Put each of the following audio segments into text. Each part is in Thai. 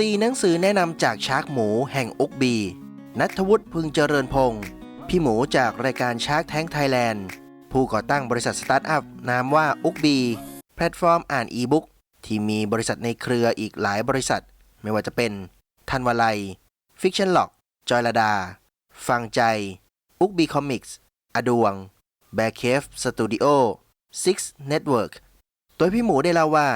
4 หนังสือแนะนำจากชาร์กหมูแห่งอุกบี นัทวุฒิพึงเจริญพงศ์พี่หมูจากรายการชาร์กแท้งไทยแลนด์ ผู้ก่อตั้งบริษัทสตาร์ทอัพนามว่าอุกบี แพลตฟอร์มอ่านอีบุ๊กที่มีบริษัทในเครืออีกหลายบริษัท ไม่ว่าจะเป็น ทันวลัย ฟิกชันล็อก จอยลดา ฟังใจ อุกบีคอมิกส์อดวง แบร์เคฟสตูดิโอ Six Network โดยพี่หมูได้เล่าว่า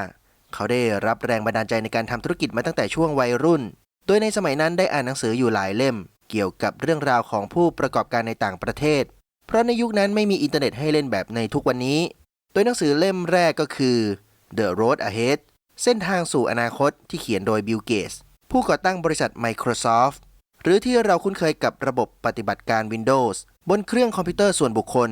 เขาได้รับแรงบันดาลใจในการทำธุรกิจมาตั้งแต่ช่วงวัยรุ่น โดยในสมัยนั้นได้อ่านหนังสืออยู่หลายเล่ม เกี่ยวกับเรื่องราวของผู้ประกอบการในต่างประเทศ เพราะในยุคนั้นไม่มีอินเทอร์เน็ตให้เล่นแบบในทุกวันนี้ โดยหนังสือเล่มแรกก็คือ The Road Ahead เส้นทางสู่อนาคตที่เขียนโดยบิลเกตส์ผู้ก่อตั้งบริษัท Microsoft หรือที่เราคุ้นเคยกับระบบปฏิบัติการ Windows บนเครื่องคอมพิวเตอร์ส่วนบุคคล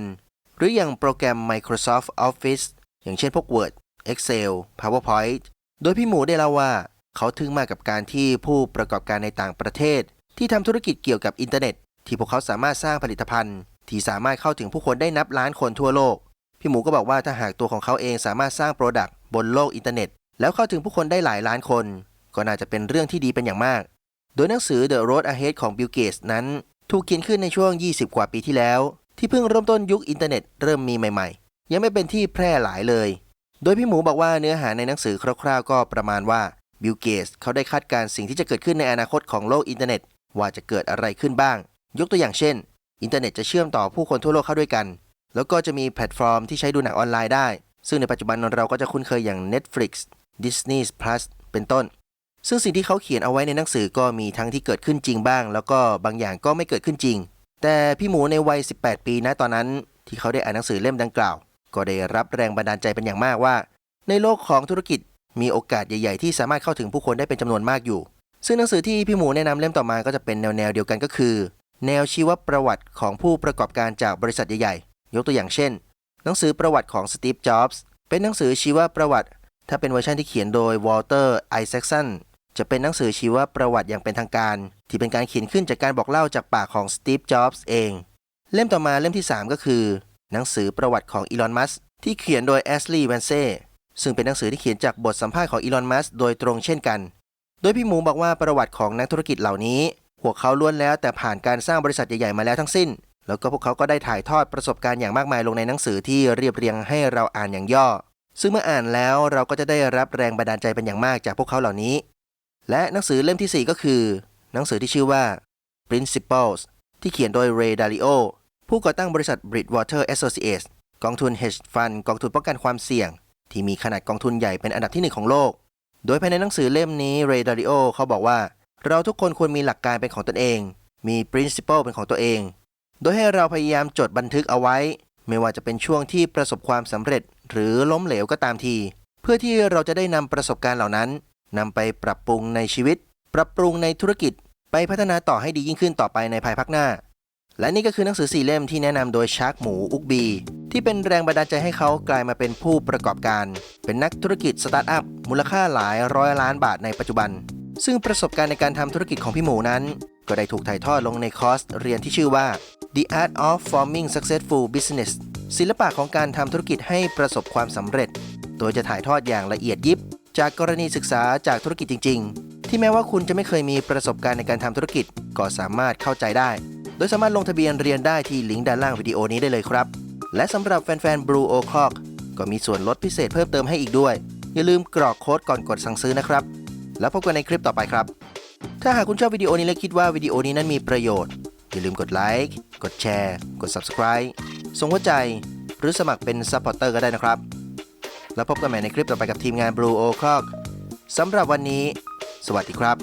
หรืออย่างโปรแกรม Microsoft Office อย่างเช่นพวก Word Excel PowerPoint โดยพี่หมูได้เล่าว่า เขาทึ่งมากกับการที่ผู้ประกอบการในต่างประเทศ ที่ทำธุรกิจเกี่ยวกับอินเทอร์เน็ต ที่พวกเขาสามารถสร้างผลิตภัณฑ์ ที่สามารถเข้าถึงผู้คนได้นับล้านคนทั่วโลก พี่หมูก็บอกว่าถ้าหากตัวของเขาเองสามารถสร้างโปรดักต์บนโลกอินเทอร์เน็ต แล้วเข้าถึงผู้คนได้หลายล้านคน ก็น่าจะเป็นเรื่องที่ดีเป็นอย่างมาก โดยหนังสือ The Road Ahead ของ Bill Gates นั้น ถูกเขียนขึ้นในช่วง 20 กว่าปีที่แล้ว ที่เพิ่งเริ่มต้นยุคอินเทอร์เน็ตเริ่มมีใหม่ ๆ ยังไม่เป็นที่แพร่หลายเลย โดยพี่หมูบอกว่าเนื้อหาในหนังสือคร่าวๆ ก็ประมาณว่าบิลเกตส์เขาได้คาดการ์สิ่งที่จะเกิดขึ้นในอนาคตของโลกอินเทอร์เน็ต ว่าจะเกิดอะไรขึ้นบ้าง ยกตัวอย่างเช่น อินเทอร์เน็ตจะเชื่อมต่อผู้คนทั่วโลกเข้าด้วยกัน แล้วก็จะมีแพลตฟอร์มที่ใช้ดูหนังออนไลน์ได้ ซึ่งในปัจจุบันเราก็จะคุ้นเคยอย่าง Netflix Disney Plus เป็นต้น ซึ่งสิ่งที่เขาเขียนเอาไว้ในหนังสือก็มีทั้งที่เกิดขึ้นจริงบ้าง แล้วก็บางอย่างก็ไม่เกิดขึ้นจริง แต่พี่หมูในวัย 18 ปีนะตอนนั้น ที่เขาได้อ่านหนังสือเล่มดังกล่าว ก็ได้รับแรงบันดาลใจเป็นอย่างมากว่า ในโลกของธุรกิจมีโอกาสใหญ่ๆ ที่สามารถเข้าถึงผู้คนได้เป็นจำนวนมากอยู่ ซึ่งหนังสือที่พี่หมูแนะนำเล่มต่อมาก็จะเป็นแนวๆเดียวกันก็คือ แนวชีวประวัติของผู้ประกอบการจากบริษัทใหญ่ๆ ยกตัวอย่างเช่น หนังสือประวัติของสตีฟ จ็อบส์ เป็นหนังสือชีวประวัติ ถ้าเป็นเวอร์ชันที่เขียนโดยวอลเตอร์ ไอแซคสัน จะเป็นหนังสือชีวประวัติอย่างเป็นทางการ ที่เป็นการเขียนขึ้นจากการบอกเล่าจากปากของสตีฟ จ็อบส์เอง เล่มต่อมาเล่มที่ 3 ก็คือ หนังสือประวัติของอีลอน มัสที่เขียนโดยแอสลีย์แวนเซ่ซึ่งเป็นหนังสือที่เขียนจากบทสัมภาษณ์ของอีลอน มัสโดยตรงเช่นกัน โดยพี่หมูบอกว่าประวัติของนักธุรกิจเหล่านี้ พวกเขาล้วนแล้วแต่ผ่านการสร้างบริษัทใหญ่ๆมาแล้วทั้งสิ้น แล้วก็พวกเขาก็ได้ถ่ายทอดประสบการณ์อย่างมากมายลงในหนังสือที่เรียบเรียงให้เราอ่านอย่างย่อ ซึ่งเมื่ออ่านแล้วเราก็จะได้รับแรงบันดาลใจเป็นอย่างมากจากพวกเขาเหล่านี้ และหนังสือเล่มทีสี่4 ก็คือ หนังสือที่ชื่อว่า Principles ที่เขียนโดย Ray Dalio ผู้ก่อตั้งบริษัท Bridgewater Associates กองทุน Hedge Fund กองทุนป้องกันความเสี่ยง ที่มีขนาดกองทุนใหญ่เป็นอันดับที่หนึ่งของโลก โดยภายในหนังสือเล่มนี้ Ray Dalio เขาบอกว่า เราทุกคนควรมีหลักการเป็นของตนเอง มี principle เป็นของตัวเอง โดยให้เราพยายามจดบันทึกเอาไว้ ไม่ว่าจะเป็นช่วงที่ประสบความสำเร็จ หรือล้มเหลวก็ตามที เพื่อที่เราจะได้นำประสบการณ์เหล่านั้นนำไปปรับปรุงในชีวิต ปรับปรุงในธุรกิจ ไปพัฒนาต่อให้ดียิ่งขึ้นต่อไปในภายภาคหน้า และนี่ก็คือหนังสือสี่เล่มที่แนะนำโดยชาร์กหมูอุกบี ที่เป็นแรงบันดาลใจให้เขากลายมาเป็นผู้ประกอบการ เป็นนักธุรกิจสตาร์ทอัพมูลค่าหลายร้อยล้านบาทในปัจจุบัน ซึ่งประสบการณ์ในการทำธุรกิจของพี่หมูนั้น ก็ได้ถูกถ่ายทอดลงในคอร์สเรียนที่ชื่อว่า The Art of Forming Successful Business ศิลปะของการทำธุรกิจให้ประสบความสำเร็จ โดยจะถ่ายทอดอย่างละเอียดยิบ จากกรณีศึกษาจากธุรกิจจริง ๆ ที่แม้ว่าคุณจะไม่เคยมีประสบการณ์ในการทำธุรกิจ ก็สามารถเข้าใจได้ ดยสามารถลงทะเบียนเรียนได้ที่ลิงก์ด้านล่างวิดีโอนี้ได้เลยครับ และสำหรับแฟนๆ Blue O Clock ก็มีส่วนลดพิเศษเพิ่มเติมให้อีกด้วย อย่าลืมกรอกโค้ดก่อนกดสั่งซื้อนะครับ แล้วพบกันในคลิปต่อไปครับ ถ้าหากคุณชอบวิดีโอนี้และคิดว่าวิดีโอนี้นั้นมีประโยชน์ อย่าลืมกดไลค์กดแชร์ กด Subscribe ส่งหัวใจ หรือสมัครเป็นซัพพอร์เตอร์ก็ได้นะครับ แล้วพบกันใหม่ในคลิปต่อไปกับทีมงาน Blue O Clock สำหรับวันนี้ สวัสดีครับ